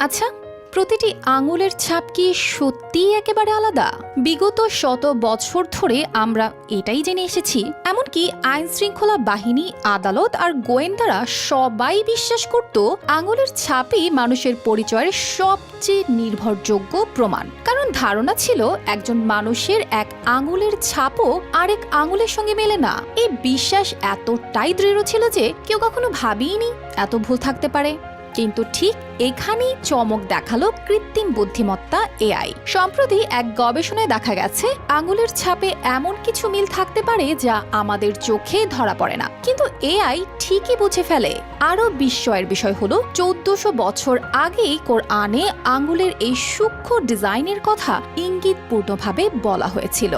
আচ্ছা প্রতিটি আঙুলের ছাপ কি সত্যিই একেবারে আলাদা? বিগত শত বছর ধরে আমরা এটাই জেনে এসেছি, এমনকি আইন শৃঙ্খলা বাহিনী, আদালত আর গোয়েন্দারা সবাই বিশ্বাস করত আঙুলের ছাপই মানুষের পরিচয়ের সবচেয়ে নির্ভরযোগ্য প্রমাণ। কারণ ধারণা ছিল, একজন মানুষের এক আঙুলের ছাপও আরেক আঙুলের সঙ্গে মেলে না। এই বিশ্বাস এতটাই দৃঢ় ছিল যে কেউ কখনো ভাবিনি এত ভুল থাকতে পারে। কিন্তু ঠিক এখানেই চমক দেখাল কৃত্রিম বুদ্ধিমত্তা এআই। সম্প্রতি এক গবেষণায় দেখা গেছে, আঙুলের ছাপে এমন কিছু মিল থাকতে পারে যা আমাদের চোখে ধরা পড়ে না। কিন্তু এআই ঠিকই বুঝে ফেলে। আরও বিস্ময়ের বিষয় হলো, চোদ্দশো বছর আগেই কোরআনে আঙুলের এই সূক্ষ্ম ডিজাইনের কথা ইঙ্গিতপূর্ণভাবে বলা হয়েছিল।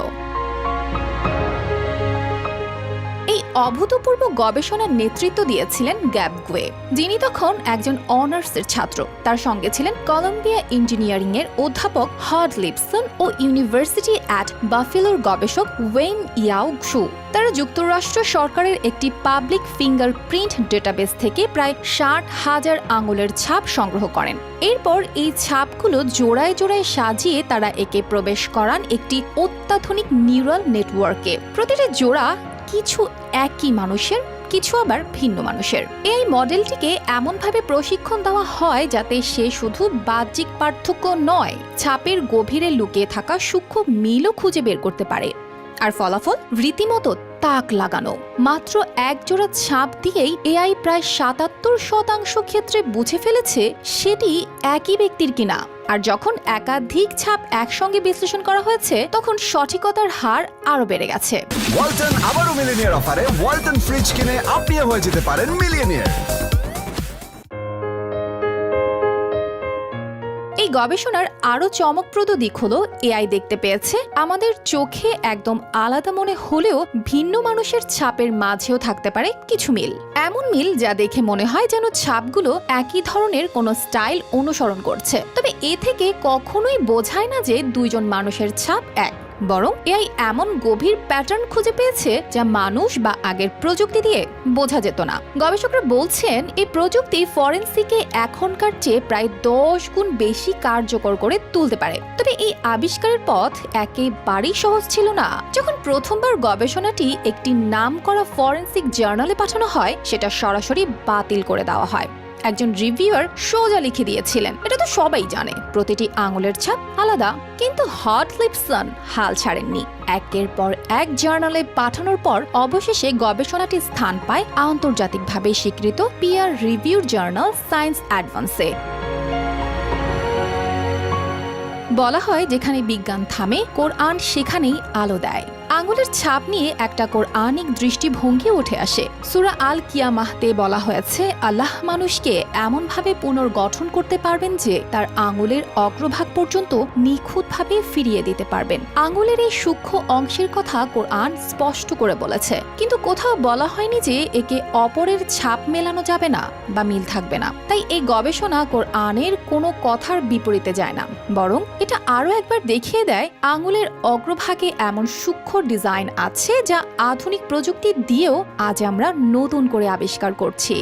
এই অভূতপূর্ব গবেষণার নেতৃত্ব দিয়েছিলেন গ্যাব গুয়ে। যিনি তখন একজন অনার্সের ছাত্র। তার সঙ্গে ছিলেন কলম্বিয়া ইঞ্জিনিয়ারিং এর অধ্যাপক হড লিপসন ও ইউনিভার্সিটি অ্যাট বাফেলোর গবেষক ওয়েন ইয়াও ঘু। তারা যুক্তরাষ্ট্র সরকারের একটি পাবলিক ফিঙ্গার প্রিন্ট ডেটাবেস থেকে প্রায় ষাট হাজার আঙুলের ছাপ সংগ্রহ করেন। এরপর এই ছাপগুলো জোড়ায় জোড়ায় সাজিয়ে তারা একে প্রবেশ করান একটি অত্যাধুনিক নিউরাল নেটওয়ার্কে। প্রতিটি জোড়া কিছু একই মানুষের, কিছু আবার ভিন্ন মানুষের। এই মডেলটিকে এমনভাবে প্রশিক্ষণ দেওয়া হয় যাতে সে শুধু বাহ্যিক পার্থক্য নয়, ছাপের গভীরে লুকিয়ে থাকা সূক্ষ্ম মিলও খুঁজে বের করতে পারে। আর ফলাফল? রীতিমতো তাক লাগানো। মাত্র এক জোড়া ছাপ দিয়েই এআই প্রায় সাতাত্তর শতাংশ ক্ষেত্রে বুঝে ফেলেছে সেটি একই ব্যক্তির কিনা। আর যখন একাধিক ছাপ একসঙ্গে বিশ্লেষণ করা হয়েছে, তখন সঠিকতার হার আরও বেড়ে গেছে। ওয়ালটন আবারও মিলিনিয়ার অফারে ওয়ালটন ফ্রিজ কিনে আপনিও হয়ে যেতে পারেন মিলিয়নিয়ার। এই গবেষণার আরও চমকপ্রদ দিক হলো এআই দেখতে পেয়েছে। আমাদের চোখে একদম আলাদা মনে হলেও ভিন্ন মানুষের ছাপের মাঝেও থাকতে পারে কিছু মিল। এমন মিল যা দেখে মনে হয় যেন ছাপগুলো একই ধরনের কোনো স্টাইল অনুসরণ করছে। তবে এ থেকে কখনোই বোঝায় না যে দুইজন মানুষের ছাপ এক। বরং এআই এমন গভীর প্যাটার্ন খুঁজে পেয়েছে যা মানুষ বা আগের প্রযুক্তি দিয়ে বোঝা যেত না। গবেষকরা বলছেন, এই প্রযুক্তি ফরেন্সিকে এখনকার চেয়ে প্রায় দশ গুণ বেশি কার্যকর করে তুলতে পারে। তবে এই আবিষ্কারের পথ একেবারেই সহজ ছিল না। যখন প্রথমবার গবেষণাটি একটি নাম করা ফরেন্সিক জার্নালে পাঠানো হয়, সেটা সরাসরি বাতিল করে দেওয়া হয়। একজন রিভিউয়ার সোজা লিখে দিয়েছিলেন। এটা তো সবাই জানে। প্রতিটি আঙুলের ছাপ আলাদা, কিন্তু হট লিপসন হাল ছাড়েননি। একের পর এক জার্নালে পাঠানোর পর অবশেষে গবেষণাটি স্থান পায় আন্তর্জাতিকভাবে স্বীকৃত পিয়ার রিভিউর জার্নাল সায়েন্স অ্যাডভান্সে বলা হয় যেখানে বিজ্ঞান থামে, কোরআন সেখানেই আলো দেয়। আঙুলের ছাপ নিয়ে একটা কোরআনিক দৃষ্টিভঙ্গি উঠে আসে। সুরা আল কিয়ামাহতে বলা হয়েছে, আল্লাহ মানুষকে এমনভাবে পুনর্গঠন করতে পারবেন যে তার আঙুলের অগ্রভাগ পর্যন্ত নিখুঁতভাবে ফিরিয়ে দিতে পারবেন। আঙুলের এই সূক্ষ্ম অংশের কথা কোরআন স্পষ্ট করে বলেছে। কিন্তু কোথাও বলা হয়নি যে একে অপরের ছাপ মেলানো যাবে না বা মিল থাকবে না। তাই এই গবেষণা কোরআনের কোনো কথার বিপরীতে যায় না। বরং এটা আরও একবার দেখিয়ে দেয়, আঙুলের অগ্রভাগে এমন সূক্ষ্ম ডিজাইন আছে যা আধুনিক প্রযুক্তি দিয়েও আজ আমরা নতুন করে আবিষ্কার করছি।